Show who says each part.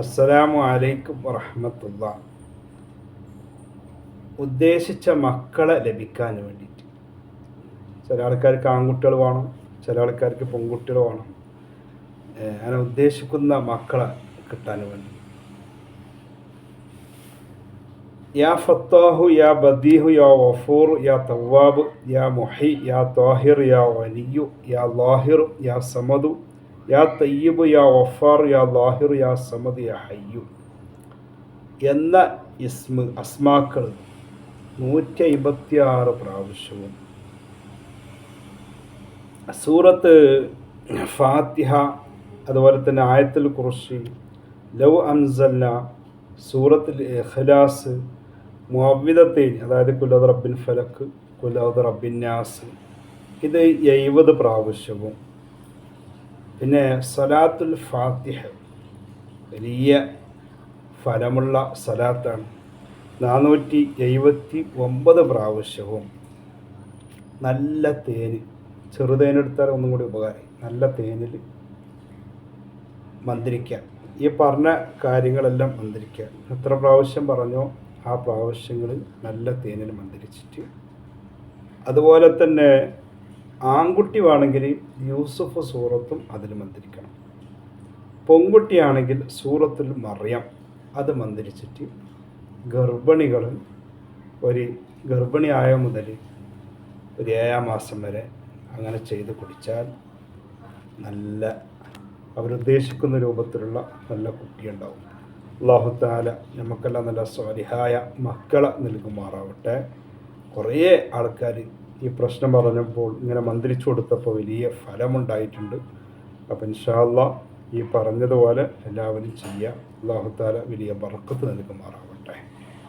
Speaker 1: അസ്സലാമു അലൈക്കും വറഹമത്തുള്ള. ഉദ്ദേശിച്ച മക്കളെ ലഭിക്കാൻ വേണ്ടിയിട്ട്. ചില ആൾക്കാർക്ക് ആൺകുട്ടികൾ വേണം ചില ആൾക്കാർക്ക് പെൺകുട്ടികൾ വേണം. അങ്ങനെ ഉദ്ദേശിക്കുന്ന മക്കളെ കിട്ടാൻ വേണ്ടി. യാ ഫത്താഹു യാ ബദീഹു യാ വഫൂർ യാ തവാബ് യാ മൊഹി യാ താഹിർ യാ വലിയു യാ ലാഹിർ യാ സമദു യാ തയ്യബ് യാ വഫാർ യാ ലാഹിർ യാ സമദ് യാ ഹയ്യു എന്ന ഇസ്മ അസ്മാക്കൾ നൂറ്റി അമ്പത്തി ആറ് പ്രാവശ്യവും. സൂറത്ത് ഫാത്തിഹ അതുപോലെ തന്നെ ആയത്തുൽ കുർഷി ലവ് അംസല്ല സൂറത്തിൽ ഇഖ്ലാസ് മുഅവ്വിദത്തൈൻ അതായത് കുലത് റബ്ബിൻ ഫലക്ക് കുലത് റബ്ബിൻ നാസ്. ഇത് എഴുപത് പ്രാവശ്യവും. പിന്നെ സലാത്തുൽ ഫാത്തിഹ വലിയ ഫലമുള്ള സലാത്താണ്. നാനൂറ്റി എഴുപത്തി ഒമ്പത് പ്രാവശ്യവും നല്ല തേന് ചെറുതേനെടുത്താൽ ഒന്നും കൂടി ഉപകാരം. നല്ല തേനിൽ മന്ത്രിക്കുക ഈ പറഞ്ഞ കാര്യങ്ങളെല്ലാം മന്ത്രിക്കുക എത്ര പ്രാവശ്യം പറഞ്ഞോ ആ പ്രാവശ്യങ്ങളിൽ നല്ല തേനിൽ മന്ത്രിച്ചിട്ട്. അതുപോലെ തന്നെ ആൺകുട്ടി വേണമെങ്കിൽ യൂസുഫ് സൂറത്തും അതിൽ മന്ത്രിക്കണം. പെൺകുട്ടിയാണെങ്കിൽ സൂറത്തിൽ മറിയാം അത് മന്ത്രിച്ചിട്ട് ഗർഭിണികൾ ഒരു ഗർഭിണിയായ മുതൽ ഒരു ഏഴാം മാസം വരെ അങ്ങനെ ചെയ്ത് കുടിച്ചാൽ നല്ല അവരുദ്ദേശിക്കുന്ന രൂപത്തിലുള്ള നല്ല കുട്ടിയുണ്ടാവും. അള്ളാഹുത്താല നമുക്കെല്ലാം നല്ല സ്വാലിഹായ മക്കളെ നൽകുമാറാവട്ടെ. കുറേ ആൾക്കാർ ഈ പ്രശ്നം പറഞ്ഞപ്പോൾ ഇങ്ങനെ മന്ത്രിച്ചു കൊടുത്തപ്പോൾ വലിയ ഫലമുണ്ടായിട്ടുണ്ട്. അപ്പം ഇൻഷാല്ല ഈ പറഞ്ഞതുപോലെ എല്ലാവരും ചെയ്യുക. അള്ളാഹു താല വലിയ ബർക്കത്ത് നൽകുമാറാവട്ടെ.